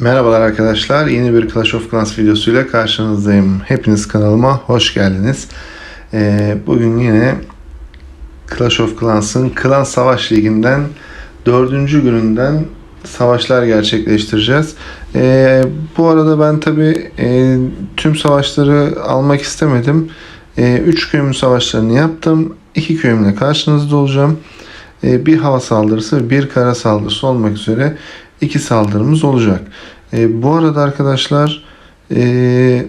Merhabalar arkadaşlar. Yeni bir Clash of Clans videosuyla karşınızdayım. Hepiniz kanalıma hoş geldiniz. Ee, bugün yine Clash of Clans'ın Klan Savaş Ligi'nden dördüncü gününden savaşlar gerçekleştireceğiz. Ee, bu arada ben tabi tüm savaşları almak istemedim. 3 köyümün savaşlarını yaptım. 2 köyümle karşınızda olacağım. Ee, bir hava saldırısı ve bir kara saldırısı olmak üzere iki saldırımız olacak. E, bu arada arkadaşlar e,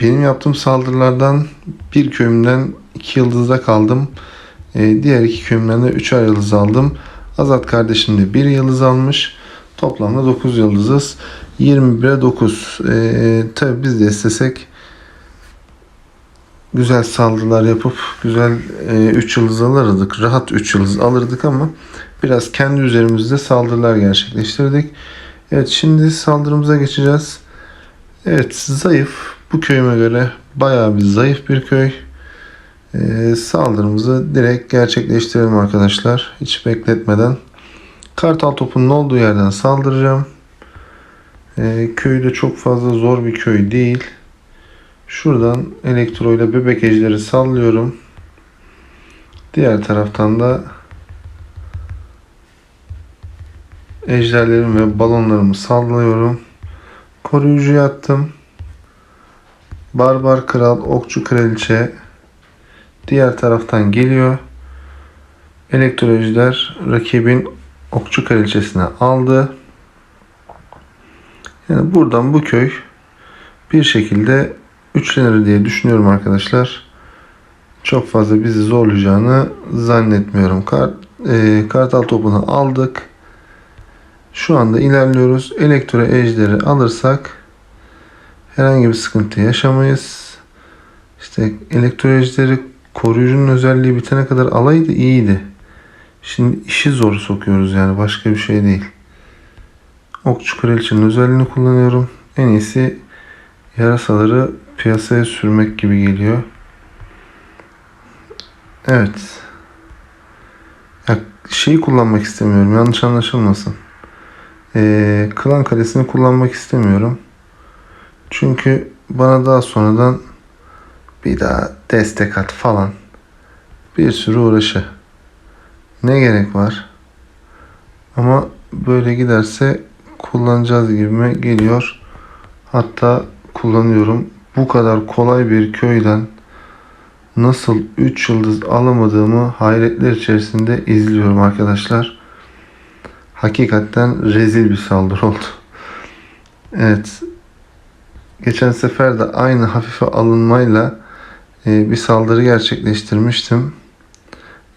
benim yaptığım saldırılardan bir köyümden iki yıldızda kaldım. E, diğer iki köyümden de üçer yıldız aldım. Azat kardeşim de bir yıldız almış. Toplamda 9 yıldızız. 21'e 9. E, tabi biz de istesek güzel saldırılar yapıp güzel 3 e, yıldız alırdık. Rahat 3 yıldız alırdık ama biraz kendi üzerimizde saldırılar gerçekleştirdik. Evet şimdi saldırımıza geçeceğiz. Evet zayıf. Bu köyüme göre bayağı bir zayıf bir köy. Ee, saldırımızı direkt gerçekleştirelim arkadaşlar. Hiç bekletmeden. Kartal topunun olduğu yerden saldıracağım. Ee, köyü de çok fazla zor bir köy değil. Şuradan elektro ile bebek ejderi sallıyorum. Diğer taraftan da ejderlerimi ve balonlarımı sallıyorum. Koruyucu attım. Barbar kral, okçu kraliçe diğer taraftan geliyor. Elektro ejder rakibin okçu kraliçesine aldı. Yani buradan bu köy bir şekilde üçlenir diye düşünüyorum arkadaşlar. Çok fazla bizi zorlayacağını zannetmiyorum. Kart, e, kartal topunu aldık. Şu anda ilerliyoruz. Elektro ejderi alırsak herhangi bir sıkıntı yaşamayız. İşte elektro ejderi koruyucunun özelliği bitene kadar alaydı iyiydi. Şimdi işi zor sokuyoruz yani başka bir şey değil. Okçu kraliçenin özelliğini kullanıyorum. En iyisi yarasaları piyasaya sürmek gibi geliyor. Evet. Ya şeyi kullanmak istemiyorum. Yanlış anlaşılmasın. Ee, klan kalesini kullanmak istemiyorum. Çünkü bana daha sonradan bir daha destek at falan bir sürü uğraşı. Ne gerek var? Ama böyle giderse kullanacağız gibime geliyor. Hatta kullanıyorum. Bu kadar kolay bir köyden nasıl 3 yıldız alamadığımı hayretler içerisinde izliyorum arkadaşlar. Hakikaten rezil bir saldırı oldu. Evet. Geçen sefer de aynı hafife alınmayla e, bir saldırı gerçekleştirmiştim.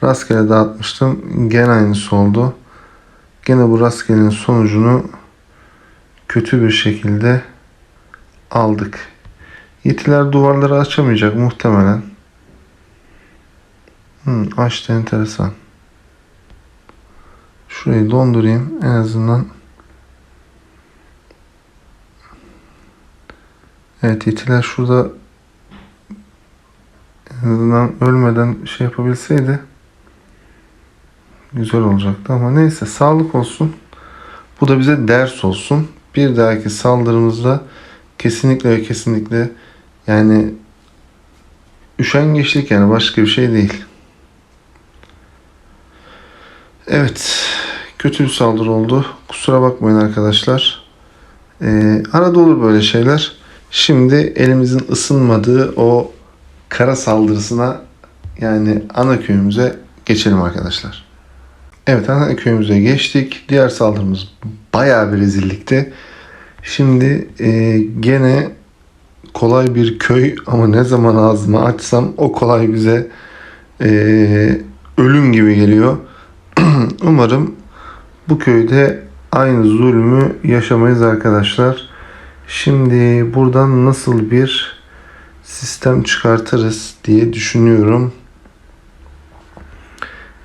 Rastgele dağıtmıştım. Gene aynısı oldu. Gene bu rastgelenin sonucunu kötü bir şekilde aldık. Yetiler duvarları açamayacak muhtemelen. Hmm, açtı enteresan. Şurayı dondurayım en azından. Evet yetiler şurada en azından ölmeden şey yapabilseydi güzel olacaktı ama neyse sağlık olsun. Bu da bize ders olsun. Bir dahaki saldırımızda kesinlikle ve kesinlikle yani üşengeçlik yani başka bir şey değil. Evet. Kötü bir saldırı oldu. Kusura bakmayın arkadaşlar. Ee, arada olur böyle şeyler. Şimdi elimizin ısınmadığı o kara saldırısına yani ana köyümüze geçelim arkadaşlar. Evet ana köyümüze geçtik. Diğer saldırımız bayağı bir rezillikti. Şimdi e, gene kolay bir köy ama ne zaman ağzımı açsam o kolay bize e, ölüm gibi geliyor. Umarım bu köyde aynı zulmü yaşamayız arkadaşlar. Şimdi buradan nasıl bir sistem çıkartırız diye düşünüyorum.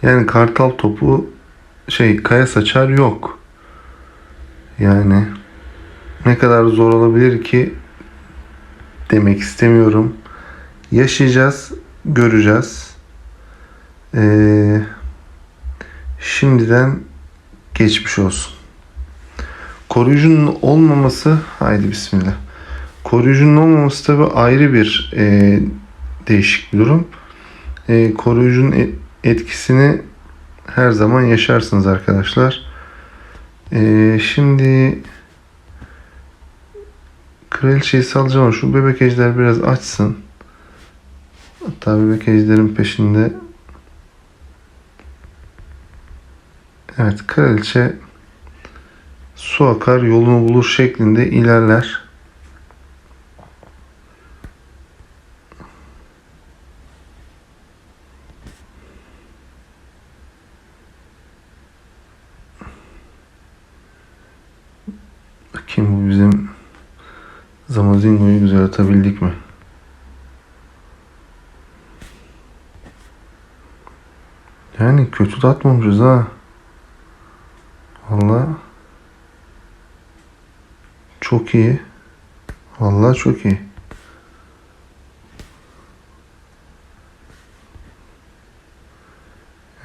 Yani kartal topu şey kaya saçar yok. Yani ne kadar zor olabilir ki demek istemiyorum. Yaşayacağız, göreceğiz. Eee Şimdiden geçmiş olsun. koruyucunun olmaması haydi bismillah. Koruyucunun olmaması tabi ayrı bir e, değişik bir durum. E, koruyucunun e- etkisini her zaman yaşarsınız arkadaşlar. E, şimdi kraliçeyi salacağım şu bebek ejder biraz açsın. Hatta bebek ejderin peşinde Evet kraliçe su akar yolunu bulur şeklinde ilerler. Bakayım bu bizim Zamazingo'yu güzel atabildik mi? Yani kötü de atmamışız ha. Valla çok iyi. Valla çok iyi.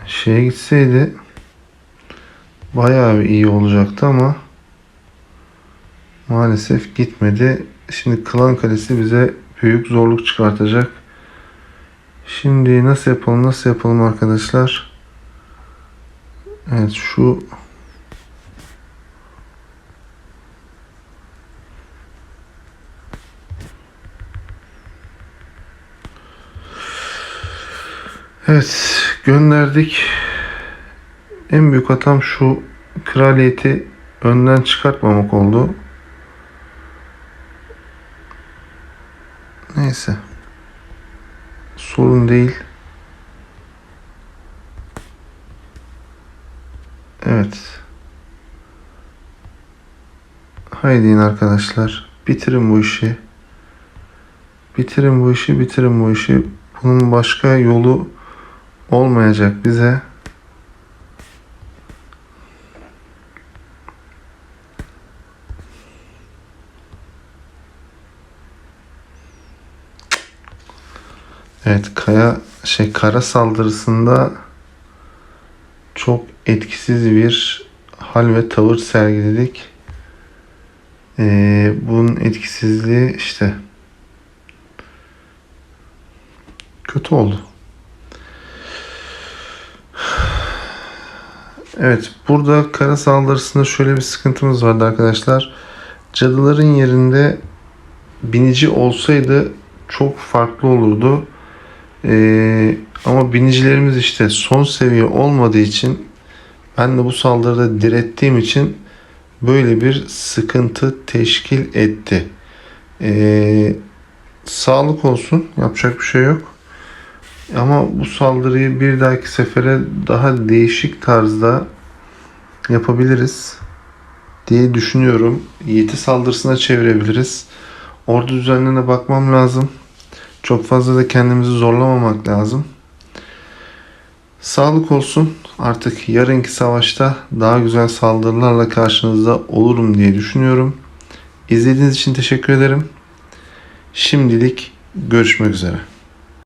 Şeye gitseydi bayağı bir iyi olacaktı ama maalesef gitmedi. Şimdi Klan Kalesi bize büyük zorluk çıkartacak. Şimdi nasıl yapalım nasıl yapalım arkadaşlar? Evet şu Evet gönderdik. En büyük hatam şu kraliyeti önden çıkartmamak oldu. Neyse. Sorun değil. Evet. Haydi arkadaşlar. Bitirin bu işi. Bitirin bu işi, bitirin bu işi. Bunun başka yolu olmayacak bize. Evet, kaya şey kara saldırısında çok etkisiz bir hal ve tavır sergiledik. Ee, bunun etkisizliği işte kötü oldu. Evet, burada kara saldırısında şöyle bir sıkıntımız vardı arkadaşlar. Cadıların yerinde binici olsaydı çok farklı olurdu. Ee, ama binicilerimiz işte son seviye olmadığı için ben de bu saldırıda direttiğim için böyle bir sıkıntı teşkil etti. Ee, sağlık olsun. Yapacak bir şey yok. Ama bu saldırıyı bir dahaki sefere daha değişik tarzda yapabiliriz diye düşünüyorum. Yeti saldırısına çevirebiliriz. Ordu düzenlerine bakmam lazım. Çok fazla da kendimizi zorlamamak lazım. Sağlık olsun. Artık yarınki savaşta daha güzel saldırılarla karşınızda olurum diye düşünüyorum. İzlediğiniz için teşekkür ederim. Şimdilik görüşmek üzere.